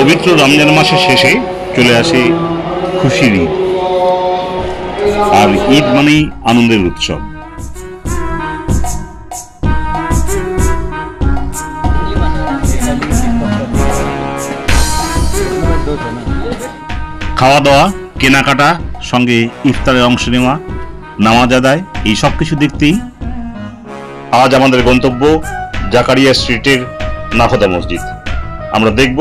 পবিত্র রমজান মাসের শেষে চলে আসে খুশির ঈদ। আর ঈদ মানেই আনন্দের উৎসব। খাওয়া দাওয়া কেনাকাটা, সঙ্গে ইফতারের অংশ নেওয়া, নামাজ আদায়, এই সব কিছু দেখতেই আজ আমাদের গন্তব্য জাকারিয়া স্ট্রিটের নাফদা মসজিদ। আমরা দেখব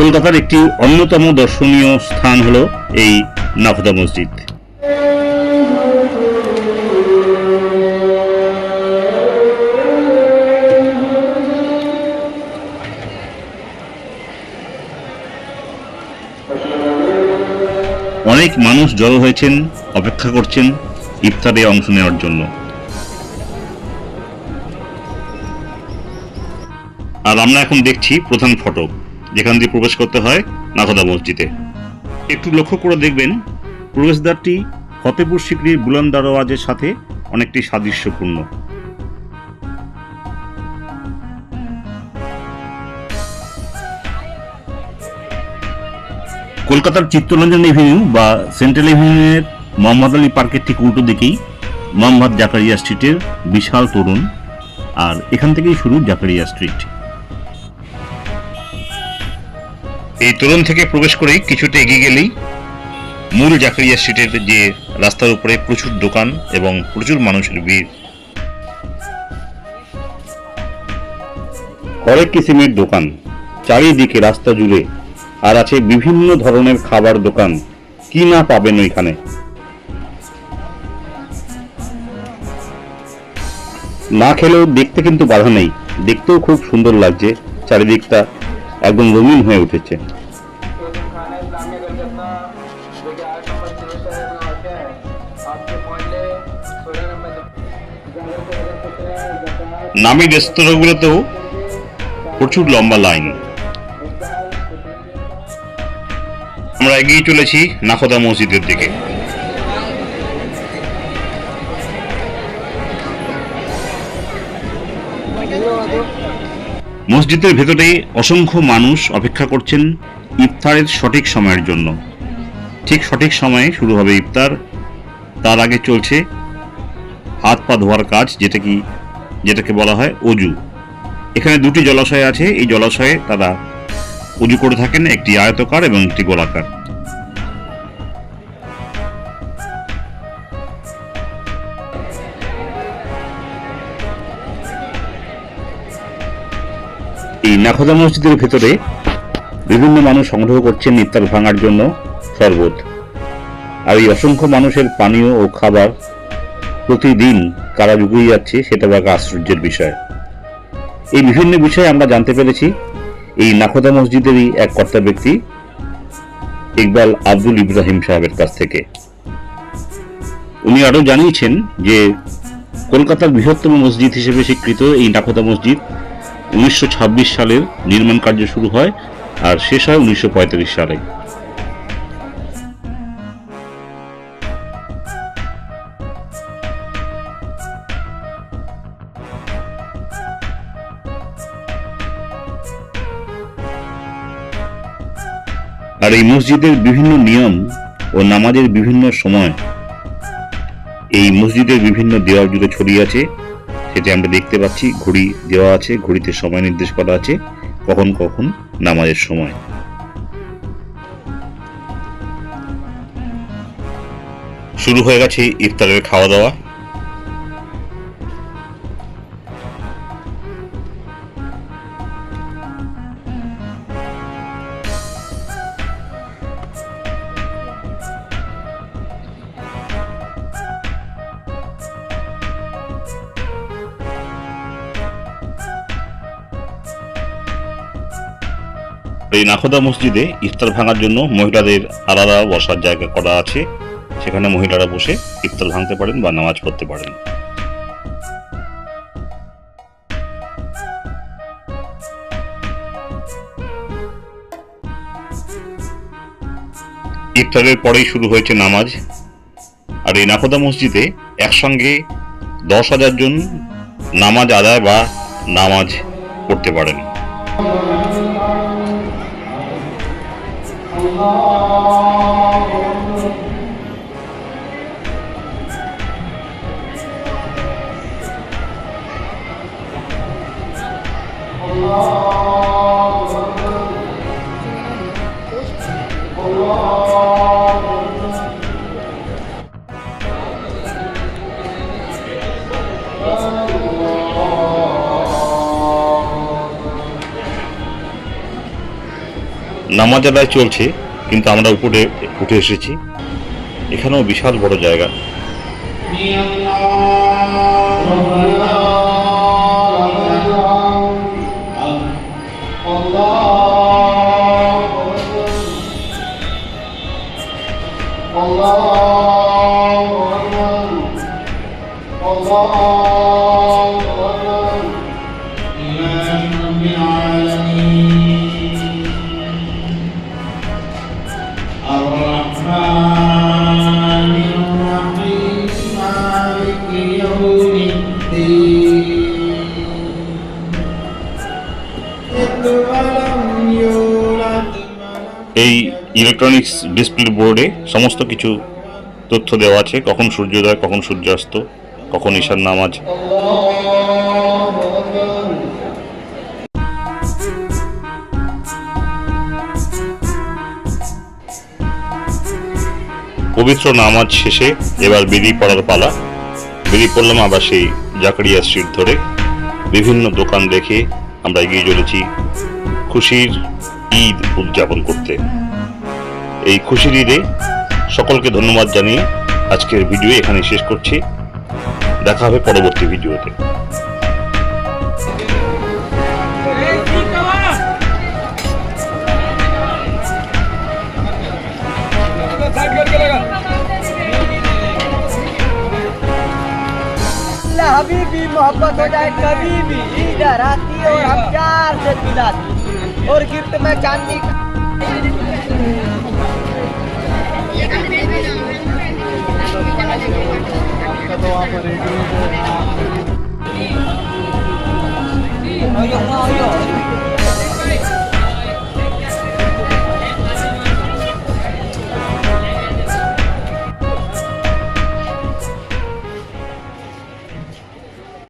কলকাতার একটি অন্যতম দর্শনীয় স্থান হলো এই নাফদা মসজিদ। অনেক মানুষ জড়ো হয়েছেন, অপেক্ষা করছেন ইফতারে অংশ নেওয়ার জন্য। আর আমরা এখন দেখছি প্রধান ফটক। যেখান দিয়ে প্রবেশ করতে হয় নাথদা মসজিদে। একটু লক্ষ্য করে দেখবেন, প্রবেশদ্বারটি ফতেপুর সিকরির বুলন দারোয়াজের সাথে অনেকটি সাদৃশ্যপূর্ণ। কলকাতার চিত্তরঞ্জন এভিনিউ বা সেন্ট্রাল এভিনিউয়ের মোহাম্মদ আলী পার্কের ঠিক উল্টো দিকেই মোহাম্মদ জাকারিয়া স্ট্রিটের বিশাল তরুণ, আর এখান থেকেই শুরু জাকারিয়া স্ট্রিট। এই তরুণ থেকে প্রবেশ করেই কিছুটা এগিয়ে গেলেই মূল জাকারিয়া স্ট্রিটের যে রাস্তার উপরে প্রচুর দোকান এবং প্রচুর মানুষের ভিড়। হরেক কিসিমের দোকান, চারিদিকে রাস্তা জুড়ে, আর আছে বিভিন্ন ধরনের খাবার দোকান। কি না পাবেন ওইখানে? না খেলেও দেখতে কিন্তু বাধা নেই। দেখতেও খুব সুন্দর লাগছে, চারিদিকটা একদম রঙিন হয়ে উঠেছে। নামি রেস্তোরাঁগুলোতেও প্রচুর লম্বা লাইন। আমরা এগিয়ে চলেছি নাখোদা মসজিদের দিকে। মসজিদের ভেতরে অসংখ্য মানুষ অপেক্ষা করছেন ইফতারের সঠিক সময়ের জন্য। ঠিক সঠিক সময়ে শুরু হবে ইফতার। তার আগে চলছে হাত পা ধোয়ার কাজ, যেটা কি, যেটাকে বলা হয় অজু। এখানে দুটি জলাশয় আছে। এই জলাশয়ে তারা উজু করে থাকেন। একটি আয়তকার এবং একটি গোলাকার। এই নাখোদা মসজিদের ভেতরে বিভিন্ন মানুষ সংগ্রহ করছেন ইফতার ভাঙার জন্য শরবত। আর এই অসংখ্য মানুষের পানীয় ও খাবার প্রতিদিন কারা ঢুকিয়ে যাচ্ছে, সেটা এক আশ্চর্যের বিষয়। এই বিভিন্ন বিষয়ে আমরা জানতে পেরেছি, এই নাখোদা মসজিদেরই এক কর্তা ব্যক্তি, ইকবাল আব্দুল ইব্রাহিম সাহেবের কাছ থেকে। উনি আরও জানিয়েছেন যে, কলকাতার বৃহত্তম মসজিদ হিসেবে স্বীকৃত এই নাখোদা মসজিদ উনিশশো সালের নির্মাণ কার্য শুরু হয় আর শেষ হয় উনিশশো পঁয়ত্রিশ সালে। আর এই মসজিদের বিভিন্ন নিয়ম ও নামাজের বিভিন্ন সময় এই মসজিদের বিভিন্ন দেওয়াল জুড়ে ছড়িয়ে আছে। সেটি আমরা দেখতে পাচ্ছি, ঘড়ি দেওয়া আছে, ঘড়িতে সময় নির্দেশ করা আছে, কখন কখন নামাজের সময়। শুরু হয়ে গেছে ইফতারের খাওয়া দাওয়া। এই নাখোদা মসজিদে ইফতার ভাঙার জন্য মহিলাদের আলাদা বসার জায়গা করা আছে। সেখানে মহিলারা বসে ইফতার ভাঙতে পারেন বা নামাজ পড়তে পারেন। ইফতারের পরেই শুরু হয়েছে নামাজ। আর এই নাখোদা মসজিদে একসঙ্গে দশ হাজার জন নামাজ আদায় বা নামাজ পড়তে পারেন। নামাজ আদায় চলছে। কিন্তু আমরা উপরে উঠে এসেছি এখানেও বিশাল বড় জায়গা Allah এই ইলেকট্রনিক্স ডিসপ্লে বোর্ডে সমস্ত কিছু তথ্য দেওয়া আছে। কখন সূর্যোদয়, কখন সূর্যাস্ত, কখন ঈশার নামাজ। পবিত্র নামাজ শেষে এবার বেরিয়ে পড়ার পালা। বেরিয়ে পড়লাম আবার সেই জাকারিয়া স্ট্রিট ধরে। বিভিন্ন দোকান দেখে আমরা এগিয়ে চলেছি খুশির ঈদ উদযাপন করতে। এই খুশির ঈদে সকলকে ধন্যবাদ জানিয়ে আজকের ভিডিও এখানে শেষ করছি। দেখা হবে পরবর্তী ভিডিওতে। हबीबी मोहब्बत हो जाए, कभी भी इधर आती और हम प्यार से पिलाती और गिफ्ट में चांदी का ayo.